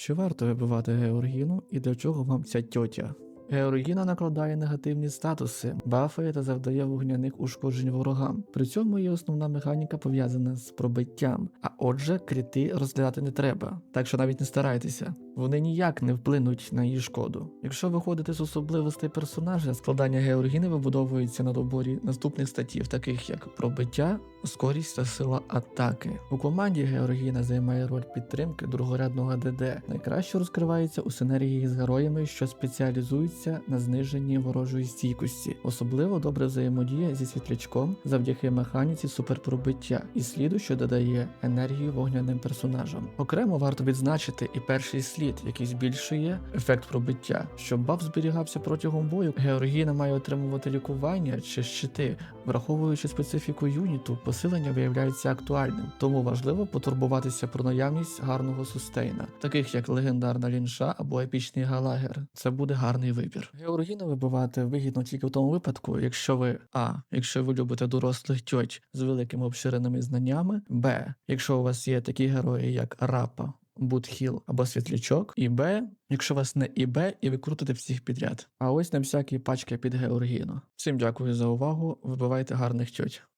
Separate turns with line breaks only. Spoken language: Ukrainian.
Чи варто вибивати Георгіну і для чого вам ця тьотя? Георгіна накладає негативні статуси, бафає та завдає вогняних ушкоджень ворогам. При цьому її основна механіка пов'язана з пробиттям, а отже, кріти розглядати не треба, так що навіть не старайтеся. Вони ніяк не вплинуть на її шкоду. Якщо виходити з особливостей персонажа, складання Георгіни вибудовується на доборі наступних статів, таких як пробиття, скорість та сила атаки. У команді Георгіна займає роль підтримки другорядного ДД. Найкраще розкривається у синергії з героями, що спеціалізуються на зниженні ворожої стійкості. Особливо добре взаємодіє зі світлячком завдяки механіці суперпробиття і сліду, що додає енергію вогняним персонажам. Окремо варто відзначити і перший слід, який збільшує ефект пробиття. Щоб баф зберігався протягом бою, Георгіна має отримувати лікування чи щити, враховуючи специфіку юніту, посилення виявляється актуальним, тому важливо потурбуватися про наявність гарного сустейна, таких як легендарна лінша або епічний галагер. Це буде гарний вибір. Георгіна вибивати вигідно тільки в тому випадку, якщо ви а. Якщо ви любите дорослих тьоть з великими обширеними знаннями, б. Якщо у вас є такі герої, як Рапа. Будхіл або світлячок, і Б, якщо у вас не і Б, і ви крутите всіх підряд. А ось на всякі пачки під Георгіно. Всім дякую за увагу. Вибивайте гарних тьоть.